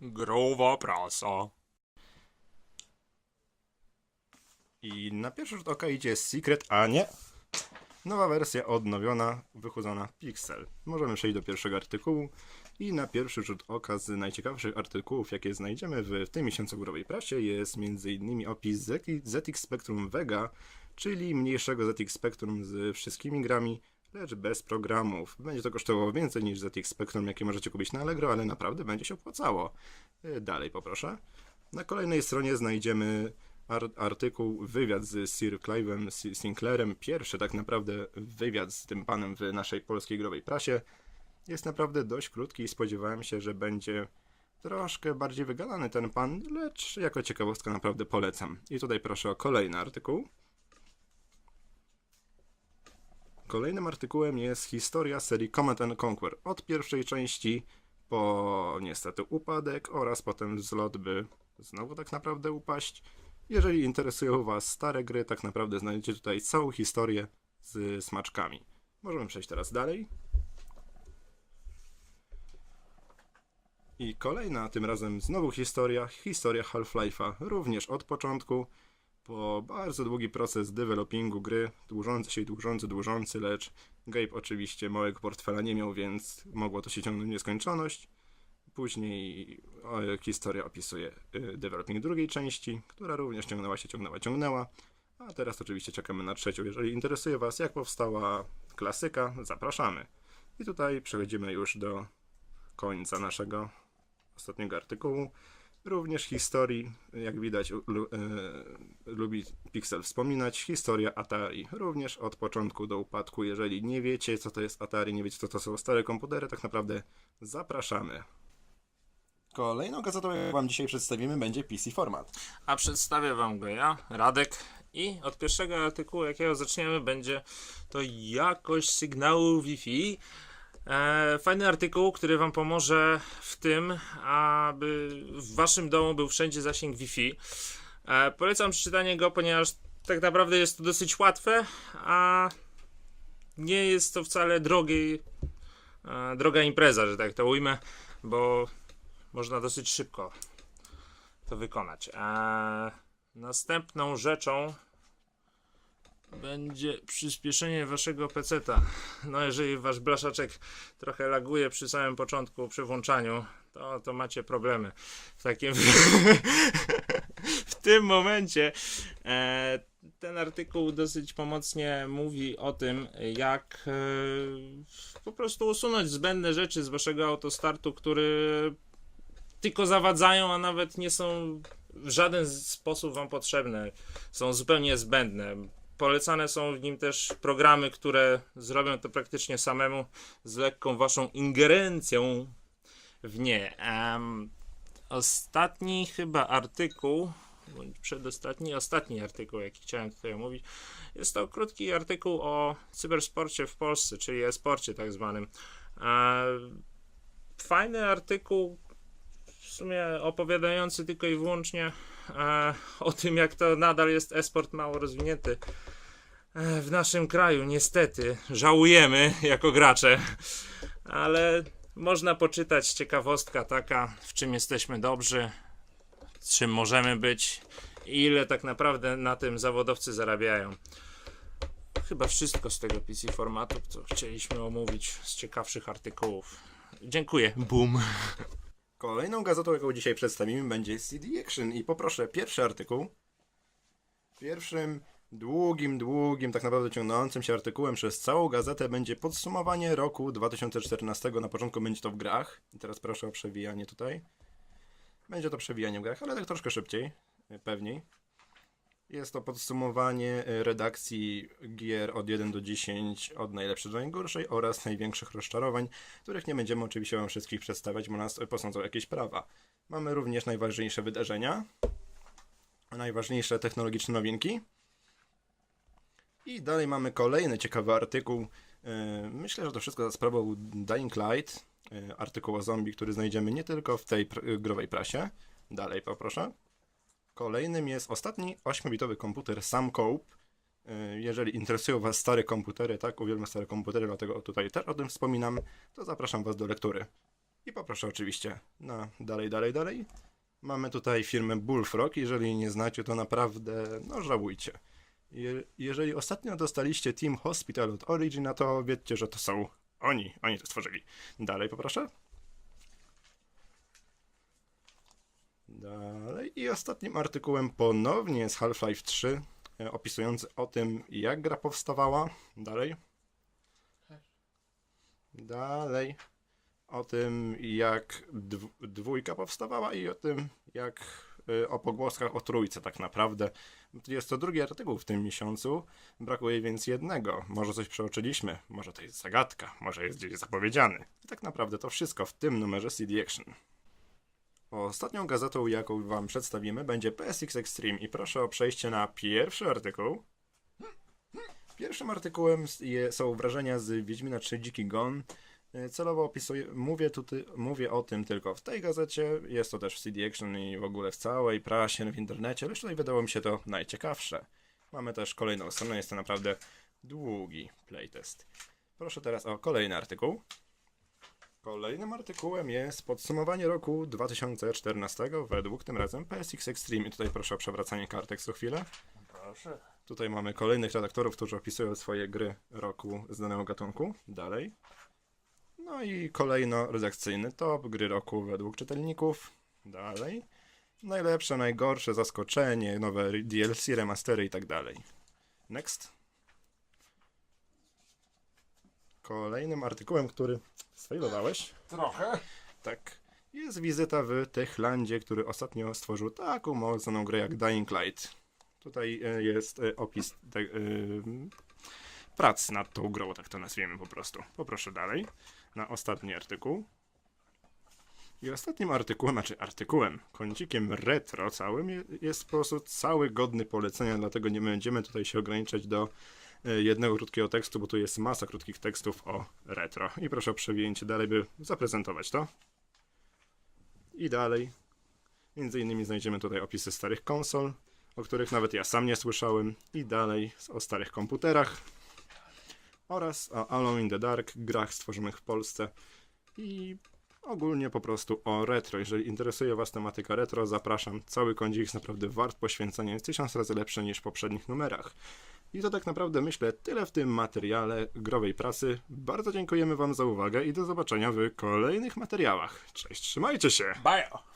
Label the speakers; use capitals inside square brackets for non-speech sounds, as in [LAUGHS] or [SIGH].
Speaker 1: Growa prasa.
Speaker 2: I na pierwszy rzut oka idzie Secret, a nie. Nowa wersja odnowiona, wychudzona Pixel. Możemy przejść do pierwszego artykułu. I na pierwszy rzut oka z najciekawszych artykułów, jakie znajdziemy w, w tej miesiącu górowej prasie, jest m.in. opis ZX Spectrum Vega, czyli mniejszego ZX Spectrum z wszystkimi grami, lecz bez programów. Będzie to kosztowało więcej niż ZX Spectrum, jakie możecie kupić na Allegro, ale naprawdę będzie się opłacało. Y, Dalej poproszę. Na kolejnej stronie znajdziemy ar- artykuł, wywiad z Sir Clive'em Sinclairem. Pierwszy tak naprawdę wywiad z tym panem w naszej polskiej growej prasie. Jest naprawdę dość krótki i spodziewałem się, że będzie troszkę bardziej wygadany ten pan, lecz jako ciekawostka naprawdę polecam. I tutaj proszę o kolejny artykuł. Kolejnym artykułem jest historia serii Command and Conquer. Od pierwszej części po niestety upadek oraz potem wzlot, by znowu tak naprawdę upaść. Jeżeli interesują Was stare gry, tak naprawdę znajdziecie tutaj całą historię z smaczkami. Możemy przejść teraz dalej. I kolejna, tym razem znowu historia, historia Half-Life'a, również od początku, po bardzo długi proces developingu gry, dłużący się i dłużący, dłużący, lecz Gabe oczywiście małego portfela nie miał, więc mogło to się ciągnąć w nieskończoność. Później o, historia opisuje y, developing drugiej części, która również ciągnęła się, ciągnęła, ciągnęła. A teraz oczywiście czekamy na trzecią. Jeżeli interesuje Was, jak powstała klasyka, zapraszamy. I tutaj przechodzimy już do końca naszego ostatniego artykułu. Również historii, jak widać, e, lubi Pixel wspominać, historia Atari. Również od początku do upadku. Jeżeli nie wiecie, co to jest Atari, nie wiecie, co to są stare komputery, tak naprawdę zapraszamy. Kolejną gazetą, jaką Wam dzisiaj przedstawimy, będzie PC Format.
Speaker 1: A przedstawię wam go ja, Radek. I od pierwszego artykułu, jakiego zaczniemy, będzie to jakość sygnału Wi-Fi. E, fajny artykuł, który wam pomoże w tym, aby w waszym domu był wszędzie zasięg Wi-Fi. E, polecam przeczytanie go, ponieważ tak naprawdę jest to dosyć łatwe, a nie jest to wcale drogi, e, droga impreza, że tak to ujmę, bo można dosyć szybko to wykonać. Następną rzeczą będzie przyspieszenie waszego peceta. No jeżeli wasz blaszaczek trochę laguje przy samym początku, przy włączaniu, to, to macie problemy. W takim [LAUGHS] w tym momencie e, ten artykuł dosyć pomocnie mówi o tym, jak e, po prostu usunąć zbędne rzeczy z waszego autostartu, który tylko zawadzają, a nawet nie są w żaden sposób wam potrzebne. Są zupełnie zbędne. Polecane są w nim też programy, które zrobią to praktycznie samemu z lekką waszą ingerencją w nie. Em, ostatni chyba artykuł, bądź przedostatni, ostatni artykuł, jaki chciałem tutaj omówić, jest to krótki artykuł o cybersporcie w Polsce, czyli e-sporcie tak zwanym. E, fajny artykuł, w sumie opowiadający tylko i wyłącznie o tym, jak to nadal jest esport mało rozwinięty e, w naszym kraju. Niestety, żałujemy jako gracze, ale można poczytać ciekawostka taka, w czym jesteśmy dobrzy, czym możemy być i ile tak naprawdę na tym zawodowcy zarabiają. Chyba wszystko z tego PC formatu, co chcieliśmy omówić z ciekawszych artykułów. Dziękuję. Boom.
Speaker 2: Kolejną gazetą, jaką dzisiaj przedstawimy, będzie CD Action. I poproszę pierwszy artykuł. Pierwszym długim, długim, tak naprawdę ciągnącym się artykułem przez całą gazetę będzie podsumowanie roku 2014. Na początku będzie to w grach. I teraz proszę o przewijanie tutaj. Będzie to przewijanie w grach, ale tak troszkę szybciej, y, pewniej. Jest to podsumowanie y, redakcji gier od 1 do 10, od najlepszej do najgorszej oraz największych rozczarowań, których nie będziemy oczywiście Wam wszystkich przedstawiać, bo nas posądzą jakieś prawa. Mamy również najważniejsze wydarzenia, najważniejsze technologiczne nowinki. I dalej mamy kolejny ciekawy artykuł. Yy, Myślę, że to wszystko za sprawą Dying Light, yy, artykuł o zombie, który znajdziemy nie tylko w tej growej prasie. Dalej poproszę. Kolejnym jest ostatni 8-bitowy komputer Sam Cope. Yy, Jeżeli interesują Was stare komputery, tak, uwielbiam stare komputery, dlatego tutaj też o tym wspominam, to zapraszam Was do lektury. I poproszę oczywiście na dalej, dalej, dalej. Mamy tutaj firmę Bullfrog. Jeżeli nie znacie, to naprawdę, no żałujcie. Je, jeżeli ostatnio dostaliście Team Hospital od Origina, to wiedzcie, że to są oni. Oni to stworzyli. Dalej poproszę. Dalej. I ostatnim artykułem ponownie z Half-Life 3, e, opisujący o tym, jak gra powstawała. Dalej. Dalej. O tym, jak dw- dwójka powstawała i o tym, jak y, o pogłoskach o trójce tak naprawdę. Jest to drugi artykuł w tym miesiącu, brakuje więc jednego. Może coś przeoczyliśmy, może to jest zagadka, może jest gdzieś zapowiedziany. I tak naprawdę to wszystko w tym numerze CD Action. Ostatnią gazetą, jaką wam przedstawimy, będzie PSX Extreme i proszę o przejście na pierwszy artykuł. Pierwszym artykułem są wrażenia z Wiedźmina 3 Dziki Gon. E, Celowo opisuję, mówię, tutaj, mówię o tym tylko w tej gazecie, jest to też w CD Action i w ogóle w całej prasie, w internecie, lecz tutaj wydało mi się to najciekawsze. Mamy też kolejną stronę, jest to naprawdę długi playtest. Proszę teraz o kolejny artykuł. Kolejnym artykułem jest podsumowanie roku 2014 według tym razem PSX Extreme. I tutaj proszę o przewracanie kartek co chwilę.
Speaker 1: Proszę.
Speaker 2: Tutaj mamy kolejnych redaktorów, którzy opisują swoje gry roku z danego gatunku. Dalej. No i kolejno redakcyjny top, gry roku według czytelników. Dalej. Najlepsze, najgorsze, zaskoczenie, nowe DLC, remastery i tak dalej. Next. Kolejnym artykułem, który sfailowałeś,
Speaker 1: Trochę.
Speaker 2: tak, jest wizyta w Techlandzie, który ostatnio stworzył taką mocną grę jak Dying Light. Tutaj e, jest e, opis te, e, prac nad tą grą, tak to nazwiemy po prostu. Poproszę dalej na ostatni artykuł. I ostatnim artykułem, znaczy artykułem, kącikiem retro całym je- jest po prostu cały godny polecenia, dlatego nie będziemy tutaj się ograniczać do jednego krótkiego tekstu, bo tu jest masa krótkich tekstów o retro. I proszę o przewinięcie dalej, by zaprezentować to. I dalej. Między innymi znajdziemy tutaj opisy starych konsol, o których nawet ja sam nie słyszałem. I dalej o starych komputerach. Oraz o Alone in the Dark, grach stworzonych w Polsce. I ogólnie po prostu o retro. Jeżeli interesuje Was tematyka retro, zapraszam. Cały kącik jest naprawdę wart poświęcenia. Jest tysiąc razy lepszy niż w poprzednich numerach. I to tak naprawdę myślę tyle w tym materiale growej prasy. Bardzo dziękujemy Wam za uwagę i do zobaczenia w kolejnych materiałach. Cześć, trzymajcie się!
Speaker 1: Bajo.